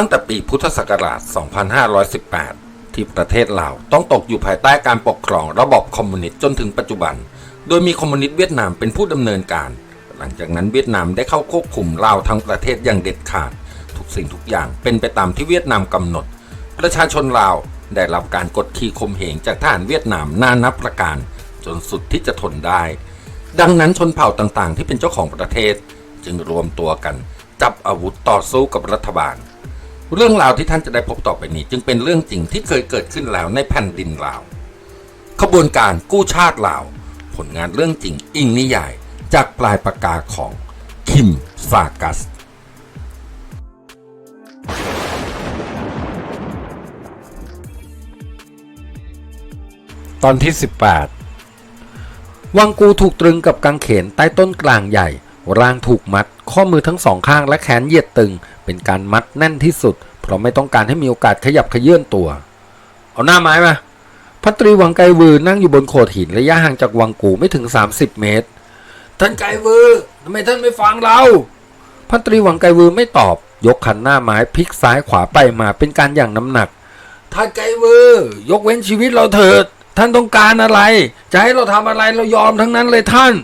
ตั้งแต่ปีพุทธศักราช 2518 ที่ประเทศลาวต้องตกอยู่ภายใต้การปกครองระบอบคอมมิวนิสต์จนถึงปัจจุบัน โดยมีคอมมิวนิสต์เวียดนามเป็นผู้ดำเนินการ หลังจากนั้นเวียดนามได้เข้าควบคุมลาวทั้งประเทศอย่างเด็ดขาด ทุกสิ่งทุกอย่างเป็นไปตามที่เวียดนามกำหนด ประชาชนลาวได้รับการกดขี่ข่มเหงจากทหารเวียดนามนานับประการ จนสุดที่จะทนได้ ดังนั้นชนเผ่าต่างๆ ที่เป็นเจ้าของประเทศ จึงรวมตัวกัน จับอาวุธต่อสู้กับรัฐบาล เรื่องราวที่ท่านจะได้พบต่อไปนี้ จึงเป็นเรื่องจริงที่เคยเกิดขึ้นแล้วในแผ่นดินลาว ขบวนการกู้ชาติลาว ผลงานเรื่องจริงอิงนิยาย จากปลายปากกาของคิมซากัส ตอนที่ 18 วังกูถูกตรึงกับกางเขนใต้ต้นกลางใหญ่ ร่างถูกมัด ข้อมือทั้งสองข้างและแขนเหยียดตึง เป็นการมัดแน่นที่สุด เพราะไม่ต้องการให้มีโอกาสขยับขยื่นตัว เอาหน้าไม้มาพัตรีวังไกวือนั่งอยู่บนโขดหินระยะห่างจากวังกูไม่ถึง 30 เมตร ท่านไกวือทำไมท่านไม่ฟังเรา พัตรีวังไกวือไม่ตอบ ยกคันหน้าไม้พลิกซ้ายขวาไปมาเป็นการอย่างน้ำหนัก ท่านไกวือยกเว้นชีวิตเราเถิด ท่านต้องการอะไร จะให้เราทำอะไรเรายอมทั้งนั้นเลยท่าน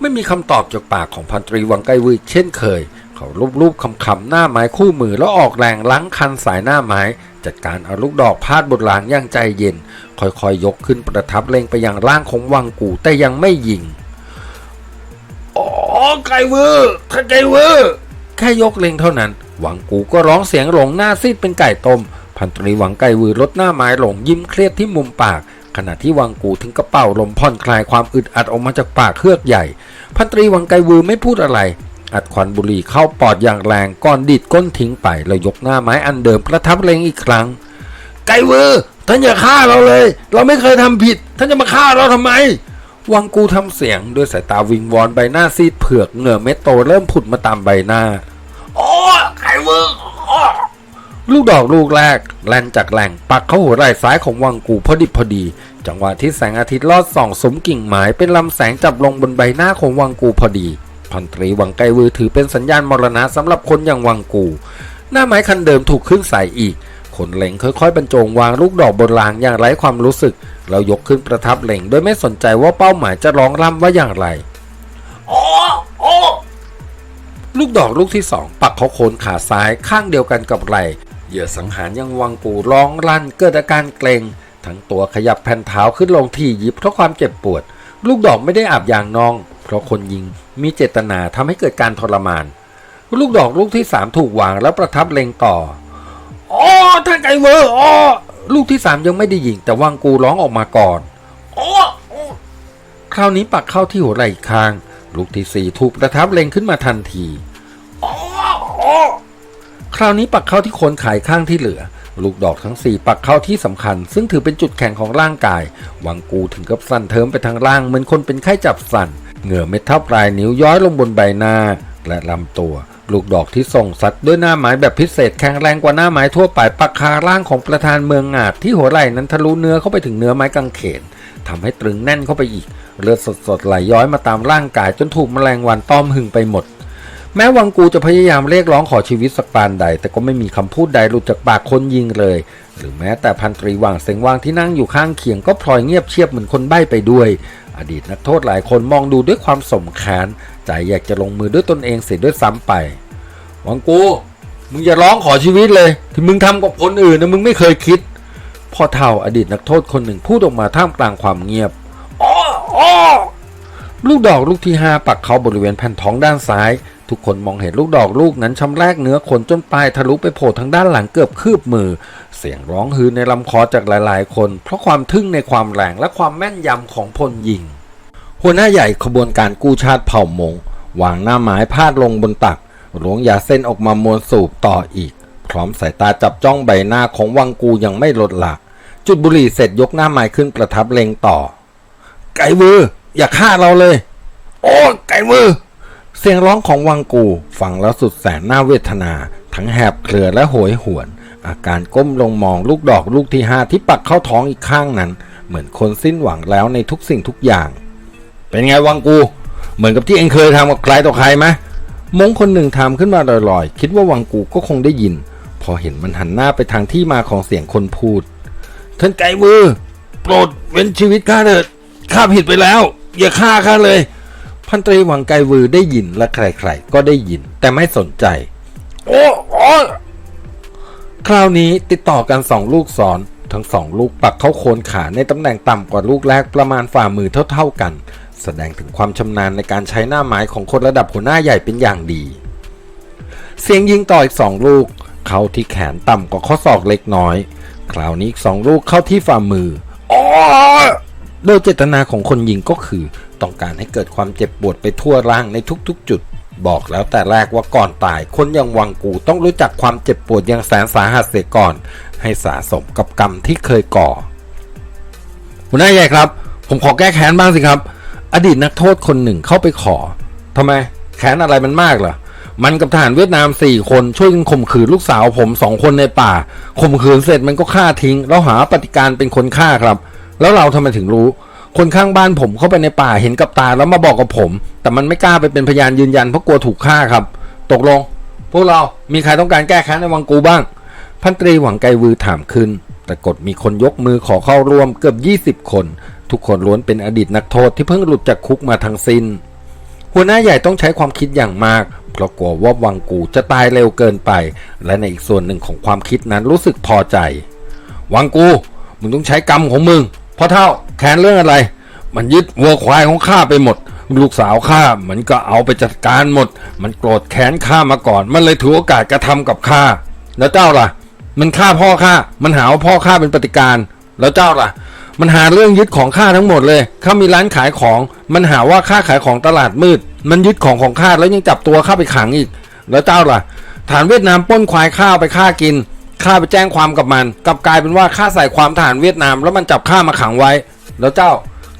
ไม่มีคำตอบจากปากของพันตรีวังไกวือเช่นเคย เขารูปๆคำๆหน้าไม้คู่มือแล้วออกแรงล้างคันสายหน้าไม้ จัดการเอาลูกดอกพาดบนหลังอย่างใจเย็น ค่อยๆยกขึ้นประทับเล็งไปยังร่างของวังกูแต่ยังไม่ยิงอ๋อไกวือท่านไกวือแค่ยกเล็งเท่านั้น หวังกูก็ร้องเสียงหลงหน้าซีดเป็นไก่ต้มพันตรีหวังไกวือลดหน้าไม้ลงยิ้มเครียดที่มุมปาก ขณะที่วังกูถึงกระเป๋าลมผ่อนคลายความอึดอัดออกมาจากปากเครือกใหญ่ พันตรีวังไกวือไม่พูดอะไร อัดควันบุหรี่เข้าปอดอย่างแรงก่อนดีดก้นทิ้งไปแล้วยกหน้าไม้อันเดิมประทับเล็งอีกครั้ง ไกวือท่านอย่าฆ่าเราเลย เราไม่เคยทำผิด ท่านจะมาฆ่าเราทำไม วังกูทำเสียงด้วยสายตาวิงวอนใบหน้าซีดเผือกเหงื่อเม็ดโตเริ่มผุดมาตามใบหน้า ลูกดอกลูกแรกแล่นจากแหล่งปักเข้าหัวไหล่ซ้ายของวังกูพอดิบพอดี จังหวะที่แสงอาทิตย์ลอดส่องสมกิ่งไม้เป็นลำแสงจับลงบนใบหน้าของวังกูพอดี พันตรีวังไกวือถือเป็นสัญญาณมรณะสำหรับคนอย่างวังกู หน้าไม้คันเดิมถูกขึ้นใส่อีกคนเล็งค่อยๆบรรจงวางลูกดอกบนรางอย่างไร้ความรู้สึกแล้วยกขึ้นประทับเล็งโดยไม่สนใจว่าเป้าหมายจะร้องร่ำว่าอย่างไรลูกดอกลูกที่สองปักเขาโคนขาซ้ายข้างเดียวกันกับไหล เหยื่อสังหารยังวังกูร้องลั่นเกิดอาการเกรงทั้งตัวขยับแผ่นเท้าขึ้นลงที่ยิบเพราะความเจ็บปวด ลูกดอกไม่ได้อาบยางนอง เพราะคนยิงมีเจตนาทำให้เกิดการทรมาน ลูกดอกลูกที่สามถูกวางแล้วประทับเล็งต่ออ๋อท่านไกเวอร์อ๋อลูกที่สามยังไม่ได้ยิง แต่วังกูร้องออกมาก่อนอ๋อคราวนี้ปักเข้าที่หัวไหล่อีกข้าง ลูกที่สี่ถูกประทับเล็งขึ้นมาทันทีอ๋ออ๋อ คราวนี้ปักเข้าที่โคนขายข้างที่เหลือ ลูกดอกทั้งสี่ปักเข้าที่สำคัญ ซึ่งถือเป็นจุดแข็งของร่างกาย วังกูถึงกับสั่นเทิมไปทางล่างเหมือนคนเป็นไข้จับสั่น เหงื่อเม็ดเท่าปลายนิ้วย้อยลงบนใบหน้า และลำตัว ลูกดอกที่ส่งสัตว์ด้วยหน้าไม้แบบพิเศษแข็งแรงกว่าหน้าไม้ทั่วไปปักคาร่างของประธานเมืองงาดที่หัวไหล่นั้นทะลุเนื้อเข้าไปถึงเนื้อไม้กางเขนทำให้ตรึงแน่นเข้าไปอีก เลือดสดๆไหลย้อยมาตามร่างกายจนถูกแมลงวันต้อมหึงไปหมด แม้วังกูจะพยายามเรียกร้องขอชีวิตสักปานใด แต่ก็ไม่มีคำพูดใดหลุดจากปากคนยิงเลย หรือแม้แต่พันตรีว่างเสงว่างที่นั่งอยู่ข้างเคียงก็พลอยเงียบเชียบเหมือนคนใบ้ไปด้วย อดีตนักโทษหลายคนมองดูด้วยความสมแค้นใจอยากจะลงมือด้วยตนเองเสียด้วยซ้ำไป วังกู มึงอย่าร้องขอชีวิตเลย ที่มึงทำกับคนอื่นนะมึงไม่เคยคิดพ่อเท่าอดีตนักโทษคนหนึ่งพูดออกมาท่ามกลางความเงียบอ้ออ้อลูกดอกลูกที่ห้าปักเขาบริเวณแผ่นท้องด้านซ้าย ทุกคนมองเห็นลูกดอกลูกนั้นชำแรกเนื้อขนจนปลายทะลุไปโผล่ทางด้านหลังเกือบคืบมือ เสียงร้องฮือในลำคอจากหลายๆ คน เพราะความทึ่งในความแรงและความแม่นยำของพลยิง หัวหน้าใหญ่ขบวนการกู้ชาติเผ่ามงวางหน้าไม้พาดลงบนตักหลวงยาเส้นออกมามวนสูบต่ออีก พร้อมสายตาจับจ้องใบหน้าของวังกูยังไม่ลดละจุดบุหรี่เสร็จยกหน้าไม้ขึ้นประทับเล็งต่อ ไก่มืออย่าฆ่าเราเลย โอ้ไก่มือ เสียงร้องของวังกูฟังแล้วสุดแสนน่าเวทนา ทั้งแหบเครือและโหยหวน อาการก้มลงมองลูกดอกลูกที่ห้าที่ปักเข้าท้องอีกข้างนั้น เหมือนคนสิ้นหวังแล้วในทุกสิ่งทุกอย่าง เป็นไงวังกู เหมือนกับที่เองเคยทำกับใครต่อใครไหมมงคนหนึ่งถามขึ้นมาลอยๆ คิดว่าวังกูก็คงได้ยิน พอเห็นมันหันหน้าไปทางที่มาของเสียงคนพูดท่านไก่วือโปรดเว้นชีวิตข้าเถิดข้าผิดไปแล้ว อย่าฆ่าข้าเลย พันตรีหวังไกวือได้ยินและใครๆก็ได้ยิน แต่ไม่สนใจ โอ้โอ้คราวนี้ติดต่อกันสองลูกศรทั้งสองลูกปักเข้าโคนขาในตำแหน่งต่ำกว่าลูกแรกประมาณฝ่ามือเท่าๆกัน แสดงถึงความชำนาญในการใช้หน้าไม้ของคนระดับหัวหน้าใหญ่เป็นอย่างดี เสียงยิงต่ออีกสองลูก เข้าที่แขนต่ำกว่าข้อศอกเล็กน้อย คราวนี้อีกสองลูกเข้าที่ฝ่ามืออ๋อโดยเจตนาของคนยิงก็คือ ต้องการให้เกิดความเจ็บปวดไปทั่วร่างในทุกๆ จุด บอกแล้วแต่แรกว่าก่อนตาย คนอย่างวังกูต้องรู้จักความเจ็บปวดอย่างแสนสาหัสเสียก่อน ให้สะสมกับกรรมที่เคยก่อหัวหน้าใหญ่ครับ ผมขอแก้แค้นบ้างสิครับ อดีตนักโทษคนหนึ่งเข้าไปขอทำไมแค้นอะไรมันมากเหรอมันกับทหารเวียดนามสี่คนช่วยกันข่มขืนลูกสาวผมสองคนในป่าข่มขืนเสร็จมันก็ฆ่าทิ้ง แล้วหาปฏิการเป็นคนฆ่าครับ แล้วเราทำไมถึงรู้ คนข้างบ้านผมเข้าไปในป่าเห็นกับตาแล้วมาบอกกับผม แต่มันไม่กล้าไปเป็นพยานยืนยันเพราะกลัวถูกฆ่าครับ ตกลง พวกเรามีใครต้องการแก้แค้นในวังกูบ้าง พันตรีหวังไกวือถามขึ้น แต่กดมีคนยกมือขอเข้าร่วมเกือบ 20 คน ทุกคนล้วนเป็นอดีตนักโทษที่เพิ่งหลุดจากคุกมาทั้งสิ้น หัวหน้าใหญ่ต้องใช้ความคิดอย่างมากเพราะกลัวว่าวังกูจะตายเร็วเกินไป และในอีกส่วนหนึ่งของความคิดนั้นรู้สึกพอใจ วังกูมึงต้องใช้กรรมของมึง พราะเท่าแค้นเรื่องอะไร มันยึดวัวควายของข้าไปหมด ลูกสาวข้ามันก็เอาไปจัดการหมด มันโกรธแค้นข้ามาก่อน มันเลยถือโอกาสกระทำกับข้าแล้วเจ้าล่ะ มันฆ่าพ่อข้ามันหาว่าพ่อข้าเป็นปฏิการแล้วเจ้าล่ะ มันหาเรื่องยึดของข้าทั้งหมดเลยข้ามีร้านขายของ มันหาว่าข้าขายของตลาดมืด มันยึดของของข้าแล้วยังจับตัวข้าไปขังอีก แล้วเจ้าล่ะ ฐานเวียดนามปล้นควายข้าเอาไปฆ่ากิน ข้าไปแจ้งความกับมันกลับกลายเป็นว่าข้าใส่ความทหารเวียดนาม แล้วมันจับข้ามาขังไว้ แล้วเจ้า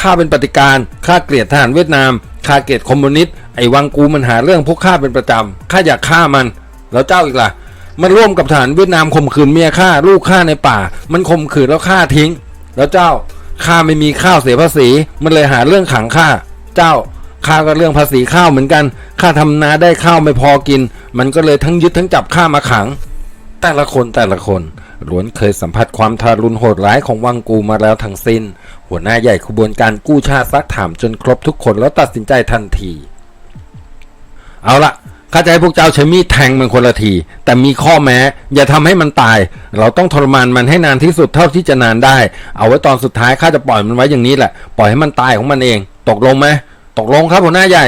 ข้าเป็นปฏิการข้าเกลียดทหารเวียดนามข้าเกลียดคอมมิวนิสต์ไอ้วังกูมันหาเรื่องพวกข้าเป็นประจำข้าอยากฆ่ามัน แล้วเจ้าอีกล่ะ มันร่วมกับทหารเวียดนามข่มขืนเมียข้าลูกข้าในป่า มันข่มขืนแล้วฆ่าทิ้ง แล้วเจ้าข้าไม่มีข้าวเสียภาษี มันเลยหาเรื่องขังข้าเจ้าข้าก็เรื่องภาษีข้าวเหมือนกันข้าทำนาได้ข้าวไม่พอกิน มันก็เลยทั้งยึดทั้งจับข้ามาขัง แต่ละคนแต่ละคนล้วนเคยสัมผัสความทารุณโหดร้ายของวังกูมาแล้วทั้งสิ้น หัวหน้าใหญ่ขบวนการกู้ชาติซักถามจนครบทุกคนแล้วตัดสินใจทันที เอาละข้าจะให้พวกเจ้าใช้มีดแทงมันคนละที แต่มีข้อแม้ อย่าทำให้มันตาย เราต้องทรมานมันให้นานที่สุดเท่าที่จะนานได้ เอาไว้ตอนสุดท้ายข้าจะปล่อยมันไว้อย่างนี้แหละ ปล่อยให้มันตายของมันเอง ตกลงไหมตกลงครับหัวหน้าใหญ่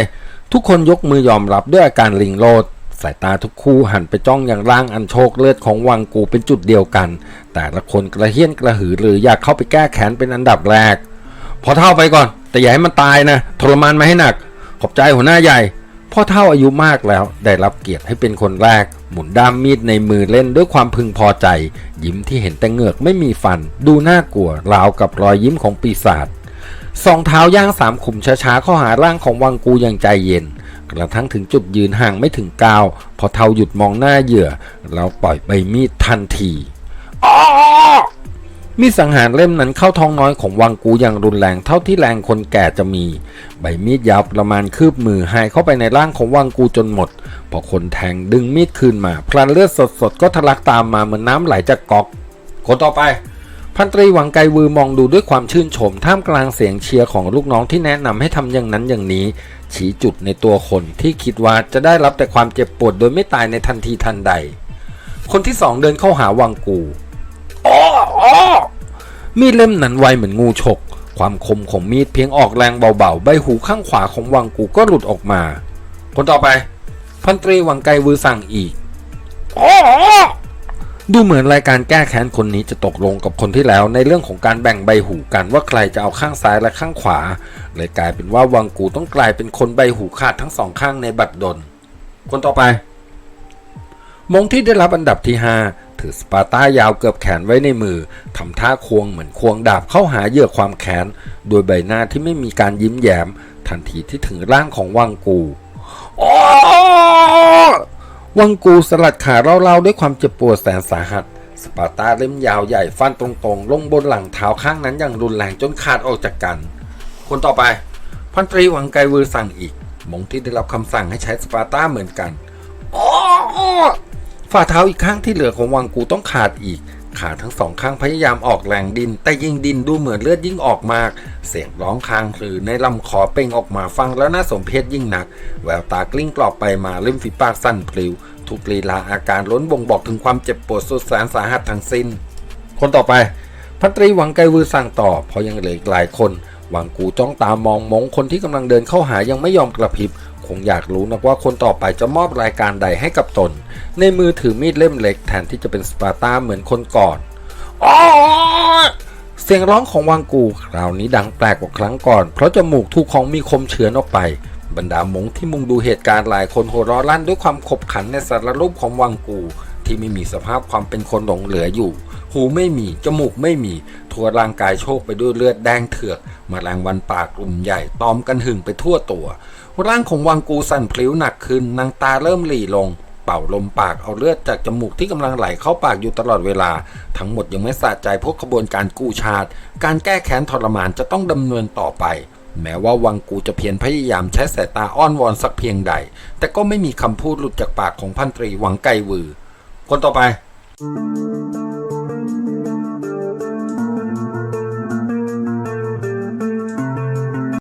ทุกคนยกมือยอมรับด้วยอาการลิงโลด สายตาทุกคู่หันไปจ้องอย่างร่างอันโชคเลือดของวังกูเป็นจุดเดียวกัน แต่ละคนกระเฮี้ยนกระหือรืออยากเข้าไปแก้แค้นเป็นอันดับแรก พอเท่าไปก่อน แต่อย่าให้มันตายนะทรมานมาให้หนัก ขอบใจหัวหน้าใหญ่พ่อเท่าอายุมากแล้วได้รับเกียรติให้เป็นคนแรก หมุนด้ามมีดในมือเล่นด้วยความพึงพอใจ ยิ้มที่เห็นแต่เหงือกไม่มีฟัน ดูน่ากลัวราวกับรอยยิ้มของปีศาจสองเท้าย่างสามขุมช้าๆเข้าหาร่างของวังกูอย่างใจเย็น กระทั่งถึงจุดยืนห่างไม่ถึงก้าวพอเทาหยุดมองหน้าเหยื่อแล้วปล่อยใบมีดทันทีอ้อมีดสังหารเล่มนั้นเข้าท้องน้อยของวังกูอย่างรุนแรงเท่าที่แรงคนแก่จะมี ใบมีดยาวประมาณคืบมือหายเข้าไปในร่างของวังกูจนหมด พอคนแทงดึงมีดคืนมา พลันเลือดสดๆก็ทะลักตามมาเหมือนน้ำไหลจากกอก คนต่อไป พันตรีหวังไกวือมองดูด้วยความชื่นชม ท่ามกลางเสียงเชียร์ของลูกน้องที่แนะนำให้ทำอย่างนั้นอย่างนี้ ชี้จุดในตัวคนที่คิดว่าจะได้รับแต่ความเจ็บปวดโดยไม่ตายในทันทีทันใด คนที่สองเดินเข้าหาวังกูอ้ออ้อมีดเล่มนั้นไวเหมือนงูฉก ความคมของมีดเพียงออกแรงเบาๆ ใบหูข้างขวาของวังกูก็หลุดออกมา คนต่อไป พันตรีวังไกวือสั่งอีกอ้อ ดูเหมือนรายการแก้แค้นคนนี้จะตกลงกับคนที่แล้วในเรื่องของการแบ่งใบหูกันว่าใครจะเอาข้างซ้ายและข้างขวา เลยกลายเป็นว่าวังกูต้องกลายเป็นคนใบหูขาดทั้งสองข้างในบัดดล คนต่อไป มงที่ได้รับอันดับที่ 5 ถือสปาต้ายาวเกือบแขนไว้ในมือทำท่าควงเหมือนควงดาบเข้าหาเหยื่อความแค้นโดยใบหน้าที่ไม่มีการยิ้มแย้ม ทันทีที่ถึงร่างของวังกูอ้อ วังกูสลัดขาเล่าๆด้วยความเจ็บปวดแสนสาหัส สปาร์ตาเล่มยาวใหญ่ฟันตรงๆ ลงบนหลังเท้าข้างนั้นอย่างรุนแรงจนขาดออกจากกัน คนต่อไป พันตรีหวังไกวือสั่งอีก มงที่ได้รับคำสั่งให้ใช้สปาร์ตาเหมือนกันอ้อฝ่าเท้าอีกข้างที่เหลือของวังกูต้องขาดอีก ขาทั้งสองข้างพยายามออกแรงดิน แต่ยิ่งดินดูเหมือนเลือดยิ่งออกมาก เสียงร้องคางหรือในลำคอเป่งออกมาฟังแล้วน่าสมเพชยิ่งหนัก แววตากลิ้งกรอบไปมาริมฝีปากสั่นพลิว ทุกลีลาอาการล้นบ่งบอกถึงความเจ็บปวดสุดแสนสาหัสทั้งสิ้น คนต่อไปพันตรีหวังไกวือสั่งต่อเพราะยังเหลืออีกหลายคน วังกูจ้องตามองมงคนที่กำลังเดินเข้าหายังไม่ยอมกระพริบ คงอยากรู้นะว่าคนต่อไปจะมอบรายการใดให้กับตน ในมือถือมีดเล่มเล็กแทนที่จะเป็นสปาร์ตาเหมือนคนก่อนอเสียงร้องของวังกูคราวนี้ดังแปลกกว่าครั้งก่อน เพราะจมูกถูกของมีคมเฉือนออกไป บรรดามงที่มุงดูเหตุการณ์หลายคนโหัวเร้อลั่นด้วยความขบขันในสารรูปของวังกู ที่ไม่มีสภาพความเป็นคนหลงเหลืออยู่ หูไม่มี จมูกไม่มี ทั่วร่างกายโชกไปด้วยเลือดแดงเถือกมแมลงวันปากกลุ่มใหญ่ตอมกันหึ่งไปทั่วตัว ร่างของวังกูสั่นพลิ้วหนักขึ้นนางตาเริ่มหลีลงเป่าลมปากเอาเลือดจากจมูกที่กำลังไหลเข้าปากอยู่ตลอดเวลา ทั้งหมดยังไม่สะใจพวกขบวนการกู้ชาติ การแก้แค้นทรมานจะต้องดำเนินต่อไป แม้ว่าวังกูจะเพียรพยายามใช้สายตาอ้อนวอนสักเพียงใด แต่ก็ไม่มีคำพูดหลุดจากปากของพันตรีหวังไกวือ คนต่อไป